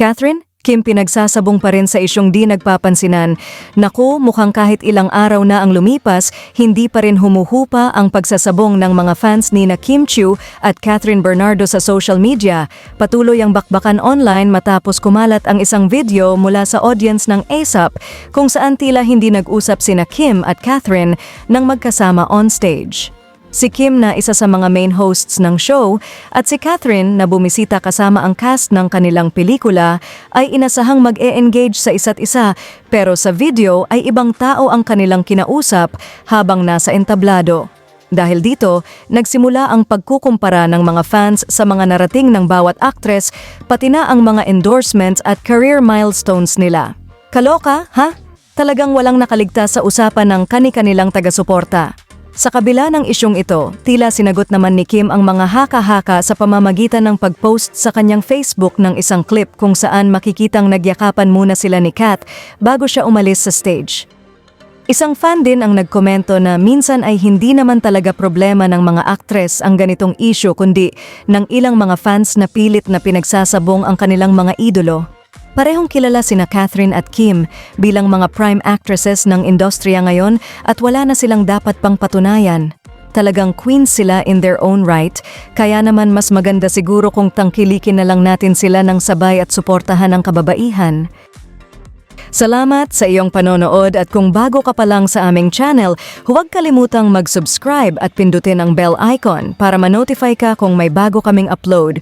Catherine, Kim pinagsasabong pa rin sa isyong di nagpapansinan. Naku, mukhang kahit ilang araw na ang lumipas, hindi pa rin humuhupa ang pagsasabong ng mga fans ni na Kim Chiu at Catherine Bernardo sa social media. Patuloy ang bakbakan online matapos kumalat ang isang video mula sa audience ng ASAP kung saan tila hindi nag-usap sina Kim at Catherine nang magkasama on stage. Si Kim na isa sa mga main hosts ng show at si Catherine na bumisita kasama ang cast ng kanilang pelikula ay inasahang mag-e-engage sa isa't isa pero sa video ay ibang tao ang kanilang kinausap habang nasa entablado. Dahil dito, nagsimula ang pagkukumpara ng mga fans sa mga narating ng bawat actress pati na ang mga endorsements at career milestones nila. Kaloka, ha? Talagang walang nakaligtas sa usapan ng kani-kanilang taga-suporta. Sa kabila ng isyong ito, tila sinagot naman ni Kim ang mga haka-haka sa pamamagitan ng pag-post sa kanyang Facebook ng isang clip kung saan makikitang nagyakapan muna sila ni Kat bago siya umalis sa stage. Isang fan din ang nagkomento na minsan ay hindi naman talaga problema ng mga aktres ang ganitong issue kundi ng ilang mga fans na pilit na pinagsasabong ang kanilang mga idolo. Parehong kilala sina Catherine at Kim bilang mga prime actresses ng industriya ngayon at wala na silang dapat pang patunayan. Talagang queens sila in their own right, kaya naman mas maganda siguro kung tangkilikin na lang natin sila ng sabay at suportahan ang kababaihan. Salamat sa iyong panonood at kung bago ka pa lang sa aming channel, huwag kalimutang mag-subscribe at pindutin ang bell icon para ma-notify ka kung may bago kaming upload.